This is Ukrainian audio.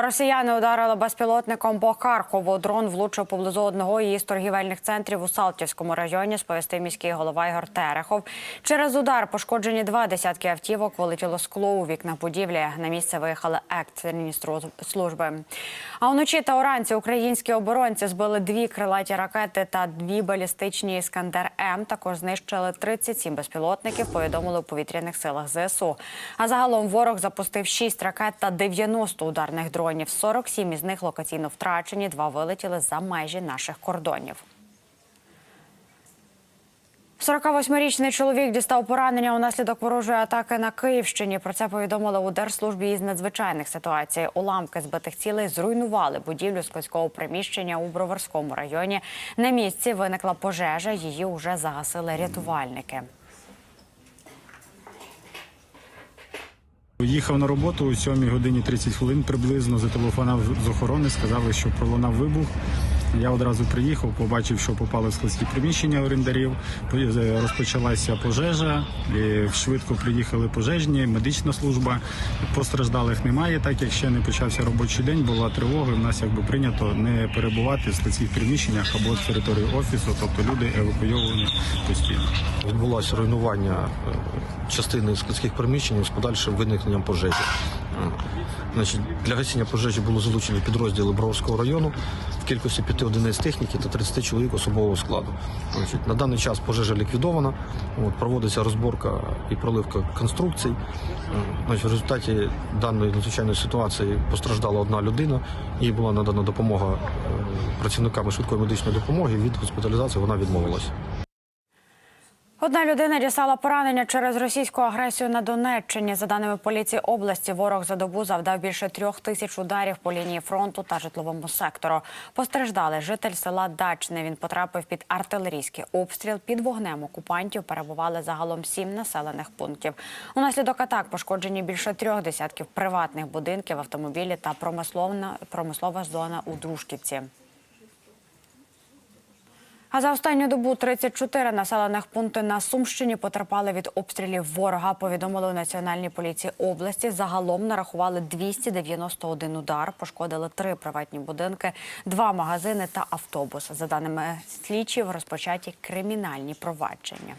Росіяни ударили безпілотником по Харкову. Дрон влучив поблизу одного із торгівельних центрів у Салтівському районі. Сповістив міський голова Ігор Терехов. Через удар пошкоджені два десятки автівок. Вилетіло скло у вікна будівлі. На місце виїхали екстрені служби. А вночі та уранці українські оборонці збили дві крилаті ракети та дві балістичні іскандер М. Також знищили 37 безпілотників. Повідомили у повітряних силах ЗСУ. А загалом ворог запустив 6 ракет та 90 ударних дронів. 47 із них локаційно втрачені. Два вилетіли за межі наших кордонів. 48-річний чоловік дістав поранення унаслідок ворожої атаки на Київщині. Про це повідомили у Держслужбі із надзвичайних ситуацій. Уламки збитих цілей зруйнували будівлю складського приміщення у Броварському районі. На місці виникла пожежа. Її уже загасили рятувальники. Їхав на роботу о 7 годині 30 хвилин приблизно. Зателефонував з охорони, сказали, що пролунав вибух. Я одразу приїхав, побачив, що попали в складські приміщення орендарів. Е, Розпочалася пожежа. Швидко приїхали пожежні, медична служба. Постраждалих немає, так як ще не почався робочий день. Була тривога. У нас якби прийнято не перебувати в складських приміщеннях або з території офісу, тобто люди евакуйовані постійно. Відбулося руйнування е, частини складських приміщень з подальшим виникненням пожежі. Значить, для гасіння пожежі було залучені підрозділи Броварського району в кількості 5 одиниць техніки та 30 чоловік особового складу. Значить, на даний час пожежа ліквідована. От, проводиться розборка і проливка конструкцій. Значить, в результаті даної надзвичайної ситуації постраждала одна людина. Їй була надана допомога е, працівниками швидкої медичної допомоги. Від госпіталізації вона відмовилася. Одна людина дістала поранення через російську агресію на Донеччині. За даними поліції області, ворог за добу завдав більше трьох тисяч ударів по лінії фронту та житловому сектору. Постраждали житель села Дачне. Він потрапив під артилерійський обстріл. Під вогнем окупантів перебували загалом сім населених пунктів. Унаслідок атак пошкоджені більше трьох десятків приватних будинків, автомобілі та промисловна промислова зона у Дружківці. А за останню добу 34 населених пункти на Сумщині потерпали від обстрілів ворога. Повідомили у Національній поліції області. Загалом нарахували 291 удар, пошкодили три приватні будинки, два магазини та автобус. За даними слідчів, розпочаті кримінальні провадження.